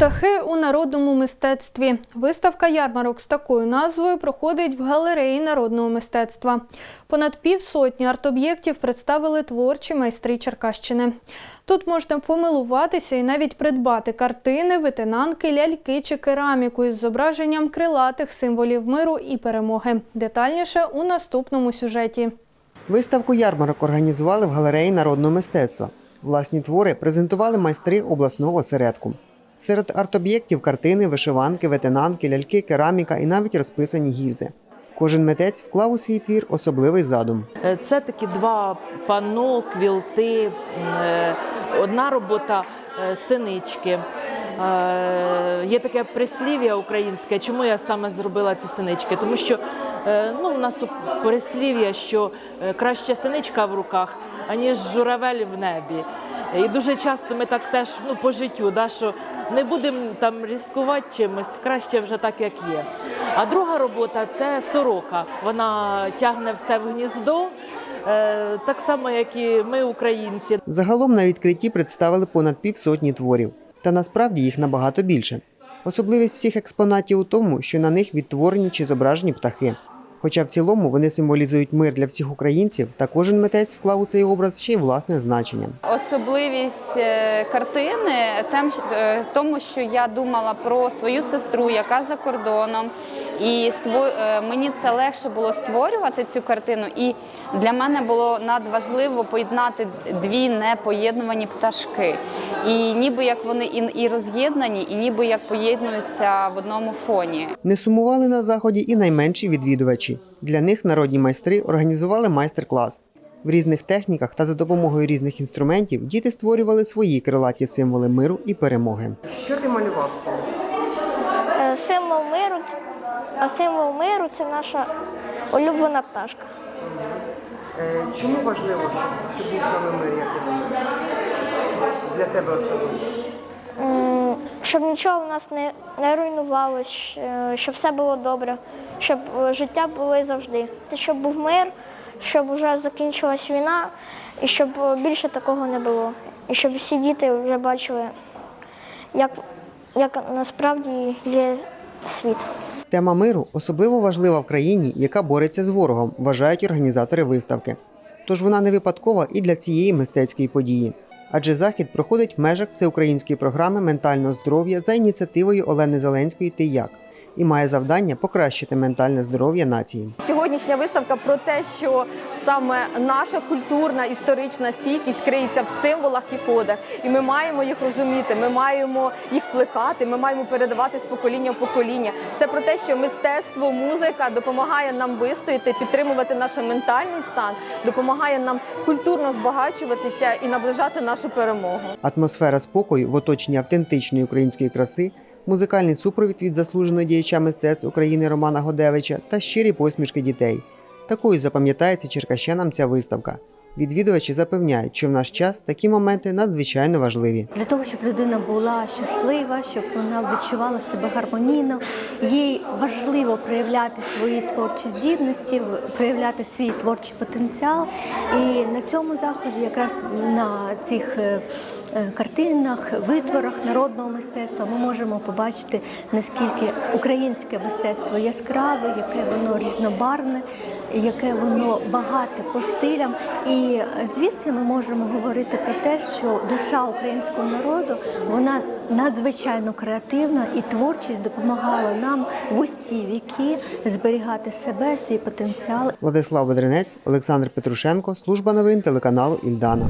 Птахи у народному мистецтві. Виставка ярмарок з такою назвою проходить в галереї народного мистецтва. Понад півсотні арт-об'єктів представили творчі майстри Черкащини. Тут можна помилуватися і навіть придбати картини, витинанки, ляльки чи кераміку із зображенням крилатих символів миру і перемоги. Детальніше у наступному сюжеті. Виставку ярмарок організували в галереї народного мистецтва. Власні твори презентували майстри обласного осередку. Серед арт-об'єктів картини, вишиванки, ветенанки, ляльки, кераміка і навіть розписані гільзи. Кожен митець вклав у свій твір особливий задум. Е, Це такі два панно, квілти, е, одна робота е, синички. Є таке прислів'я українське. Чому я саме зробила ці синички? Тому що ну, у нас прислів'я, що краще синичка в руках, аніж журавель в небі. І дуже часто ми так теж ну, по життю, да, що не будемо там ризикувати чимось, краще вже так, як є. А друга робота це сорока. Вона тягне все в гніздо, е, так само, як і ми, українці. Загалом на відкритті представили понад півсотні творів. Та насправді їх набагато більше. Особливість всіх експонатів у тому, що на них відтворені чи зображені птахи. Хоча в цілому вони символізують мир для всіх українців, та кожен митець вклав у цей образ ще й власне значення. Особливість е, картини тем, е, тому, що я думала про свою сестру, яка за кордоном, і ство- е, мені це легше було створювати цю картину. І для мене було надважливо поєднати дві непоєднувані пташки. І ніби як вони і роз'єднані, і ніби як поєднуються в одному фоні. Не сумували на заході і найменші відвідувачі. Для них народні майстри організували майстер-клас. В різних техніках та за допомогою різних інструментів діти створювали свої крилаті символи миру і перемоги. Що ти малював? Е, Символ миру, а символ миру це наша улюблена пташка. Чому важливо, щоб, був саме мир, як ти думаєш? Для тебе особисто? Щоб нічого в нас не, не руйнувалось, е, щоб все було добре, щоб е, життя було завжди. Щоб був мир, щоб вже закінчилась війна, і щоб е, більше такого не було. І щоб всі діти вже бачили, як, як насправді є світ. Тема миру особливо важлива в країні, яка бореться з ворогом, вважають організатори виставки. Тож вона не випадкова і для цієї мистецької події. Адже захід проходить в межах всеукраїнської програми ментального здоров'я за ініціативою Олени Зеленської «Ти як» і має завдання покращити ментальне здоров'я нації. Сьогоднішня виставка про те, що саме наша культурна історична стійкість криється в символах і кодах, і ми маємо їх розуміти. Ми маємо їх плекати. Ми маємо передавати з покоління в покоління. Це про те, що мистецтво, музика допомагає нам вистояти, підтримувати наш ментальний стан, допомагає нам культурно збагачуватися і наближати нашу перемогу. Атмосфера спокою в оточенні автентичної української краси, музикальний супровід від заслуженого діяча мистецтв України Романа Годевича та щирі посмішки дітей. Такою запам'ятається черкащанам ця виставка. Відвідувачі запевняють, що в наш час такі моменти надзвичайно важливі. Для того, щоб людина була щаслива, щоб вона відчувала себе гармонійно, їй важливо проявляти свої творчі здібності, проявляти свій творчий потенціал. І на цьому заході, якраз на цих е, е, картинах, витворах народного мистецтва, ми можемо побачити наскільки українське мистецтво яскраве, яке воно різнобарвне, яке воно багате по стилям. І звідси ми можемо говорити про те, що душа українського народу вона надзвичайно креативна і творчість допомагала нам в усі віки зберігати себе, свій потенціал Владислав Бедренець, Олександр Петрушенко, служба новин телеканалу Ільдана.